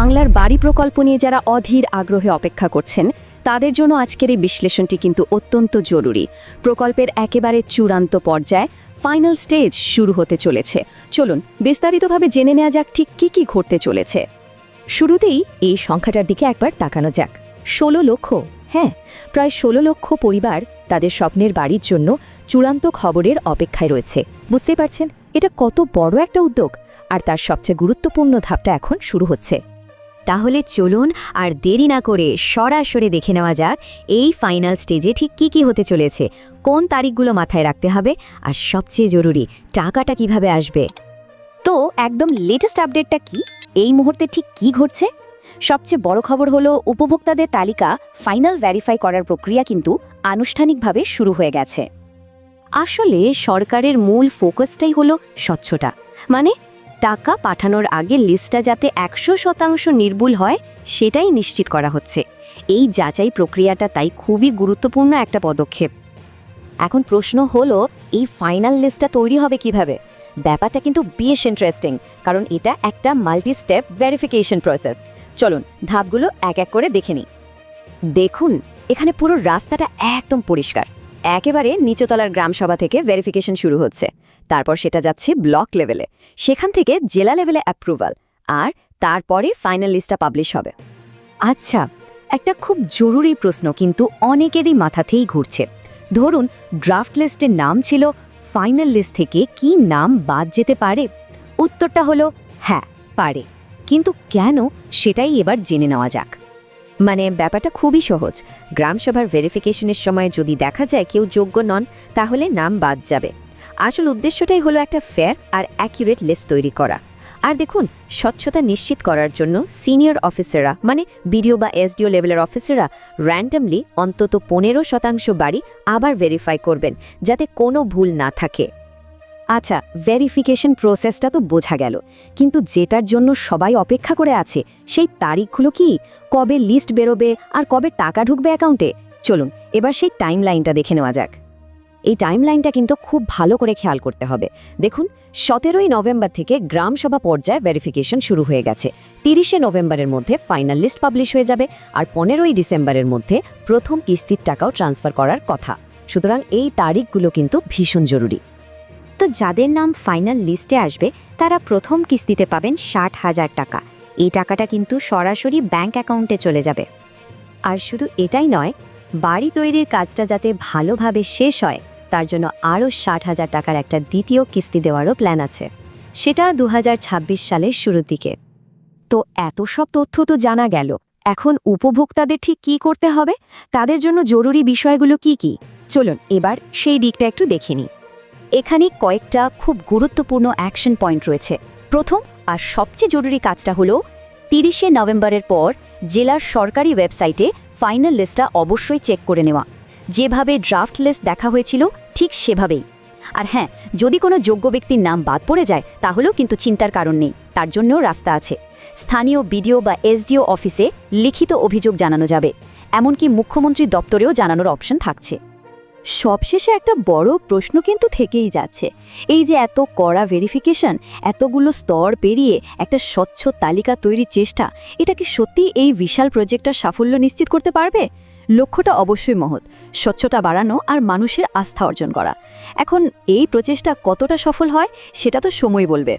বাংলার বাড়ি প্রকল্প নিয়ে যারা অধীর আগ্রহে অপেক্ষা করছেন, তাদের জন্য আজকের এই বিশ্লেষণটি কিন্তু অত্যন্ত জরুরি। প্রকল্পের একেবারে চূড়ান্ত পর্যায়ে ফাইনাল স্টেজ শুরু হতে চলেছে। চলুন বিস্তারিতভাবে জেনে নেওয়া যাক ঠিক কী কী ঘটতে চলেছে। শুরুতেই এই সংখ্যাটার দিকে একবার তাকানো যাক। ষোলো লক্ষ হ্যাঁ প্রায় ষোলো লক্ষ পরিবার তাদের স্বপ্নের বাড়ির জন্য চূড়ান্ত খবরের অপেক্ষায় রয়েছে। বুঝতে পারছেন, এটা কত বড় একটা উদ্যোগ, আর তার সবচেয়ে গুরুত্বপূর্ণ ধাপটা এখন শুরু হচ্ছে। তাহলে চলুন আর দেরি না করে সরাসরি দেখে নেওয়া যাক এই ফাইনাল স্টেজে ঠিক কি কি হতে চলেছে, কোন তারিখগুলো মাথায় রাখতে হবে আর সবচেয়ে জরুরি টাকাটা কীভাবে আসবে। তো একদম লেটেস্ট আপডেটটা কি? এই মুহূর্তে ঠিক কি ঘটছে? সবচেয়ে বড় খবর হলো উপভোক্তাদের তালিকা ফাইনাল ভেরিফাই করার প্রক্রিয়া কিন্তু আনুষ্ঠানিকভাবে শুরু হয়ে গেছে। আসলে সরকারের মূল ফোকাসটাই হলো স্বচ্ছতা মানে টাকা পাঠানোর আগে লিস্টটা যাতে একশো শতাংশ নির্ভুল হয়, সেটাই নিশ্চিত করা হচ্ছে। এই যাচাই প্রক্রিয়াটা তাই খুবই গুরুত্বপূর্ণ একটা পদক্ষেপ। এখন প্রশ্ন হলো, এই ফাইনাল লিস্টটা তৈরি হবে কীভাবে? ব্যাপারটা কিন্তু বেশ ইন্টারেস্টিং কারণ এটা একটা মাল্টি স্টেপ ভেরিফিকেশন প্রসেস চলুন, ধাপগুলো এক এক করে দেখে নিই। দেখুন, এখানে পুরো রাস্তাটা একদম পরিষ্কার। একেবারে নিচতলার গ্রামসভা থেকে ভেরিফিকেশন শুরু হচ্ছে। তারপর সেটা যাচ্ছে ব্লক লেভেলে সেখান থেকে জেলা লেভেলে অ্যাপ্রুভাল আর তারপরে ফাইনাল লিস্টটা পাবলিশ হবে। আচ্ছা একটা খুব জরুরি প্রশ্ন কিন্তু অনেকেরই মাথাতেই ঘুরছে। ধরুন ড্রাফট লিস্টের নাম ছিল ফাইনাল লিস্ট থেকে কি নাম বাদ যেতে পারে? উত্তরটা হলো হ্যাঁ পারে। কিন্তু কেন? সেটাই এবার জেনে নেওয়া যাক। মানে ব্যাপারটা খুবই সহজ। গ্রামসভার ভেরিফিকেশনের সময় যদি দেখা যায় কেউ যোগ্য নন, তাহলে নাম বাদ যাবে। আসল উদ্দেশ্যটাই হলো একটা ফেয়ার আর অ্যাকিউরেট লিস্ট তৈরি করা। আর দেখুন, স্বচ্ছতা নিশ্চিত করার জন্য সিনিয়র অফিসাররা মানে বিডিও বা এসডিও লেভেলের অফিসাররা র্যান্ডমলি অন্তত পনেরো শতাংশ বাড়ি আবার ভেরিফাই করবেন, যাতে কোনো ভুল না থাকে। আচ্ছা ভেরিফিকেশন প্রসেসটা তো বোঝা গেল। কিন্তু যেটার জন্য সবাই অপেক্ষা করে আছে, সেই তারিখগুলো কি? কবে লিস্ট বেরোবে আর কবে টাকা ঢুকবে অ্যাকাউন্টে চলুন, এবার সেই টাইম লাইনটা দেখে নেওয়া যাক। এই টাইম লাইনটা কিন্তু খুব ভালো করে খেয়াল করতে হবে। দেখুন, সতেরোই নভেম্বর থেকে গ্রামসভা পর্যায়ে ভেরিফিকেশন শুরু হয়ে গেছে। তিরিশে নভেম্বরের মধ্যে ফাইনাল লিস্ট পাবলিশ হয়ে যাবে আর পনেরোই ডিসেম্বরের মধ্যে প্রথম কিস্তির টাকাও ট্রান্সফার করার কথা। সুতরাং এই তারিখগুলো কিন্তু ভীষণ জরুরি। তো যাদের নাম ফাইনাল লিস্টে আসবে, তারা প্রথম কিস্তিতে পাবেন ষাট হাজার টাকা। এই টাকাটা কিন্তু সরাসরি ব্যাংক অ্যাকাউন্টে চলে যাবে। আর শুধু এটাই নয়, বাড়ি তৈরির কাজটা যাতে ভালোভাবে শেষ হয়, তার জন্য আরও ষাট হাজার টাকার একটা দ্বিতীয় কিস্তি দেওয়ারও প্ল্যান আছে। সেটা দু হাজার ছাব্বিশ সালের শুরুর দিকে। তো এত সব তথ্য তো জানা গেল। এখন উপভোক্তাদের ঠিক কি করতে হবে? তাদের জন্য জরুরি বিষয়গুলো কি কি? চলুন, এবার সেই দিকটা একটু দেখে নিই। এখানে কয়েকটা খুব গুরুত্বপূর্ণ অ্যাকশন পয়েন্ট রয়েছে। প্রথম আর সবচেয়ে জরুরি কাজটা হলো তিরিশে নভেম্বরের পর জেলার সরকারি ওয়েবসাইটে ফাইনাল লিস্টটা অবশ্যই চেক করে নেওয়া। যেভাবে ড্রাফট লিস্ট দেখা হয়েছিল, ঠিক সেভাবেই। আর হ্যাঁ যদি কোনো যোগ্য ব্যক্তির নাম বাদ পড়ে যায়, তাহলেও কিন্তু চিন্তার কারণ নেই, তার জন্যও রাস্তা আছে। স্থানীয় বিডিও বা এসডিও অফিসে লিখিত অভিযোগ জানানো যাবে, এমনকি মুখ্যমন্ত্রী দপ্তরেও জানানোর অপশন থাকছে। সবশেষে একটা বড় প্রশ্ন কিন্তু থেকেই যাচ্ছে। এই যে এত কড়া ভেরিফিকেশন এতগুলো স্তর পেরিয়ে একটা স্বচ্ছ তালিকা তৈরির চেষ্টা, এটা কি সত্যি এই বিশাল প্রজেক্টটা সাফল্য নিশ্চিত করতে পারবে? লক্ষ্যটা অবশ্যই মহৎ, স্বচ্ছতা বাড়ানো আর মানুষের আস্থা অর্জন করা। এখন এই প্রচেষ্টা কতটা সফল হয়, সেটা তো সময় বলবে।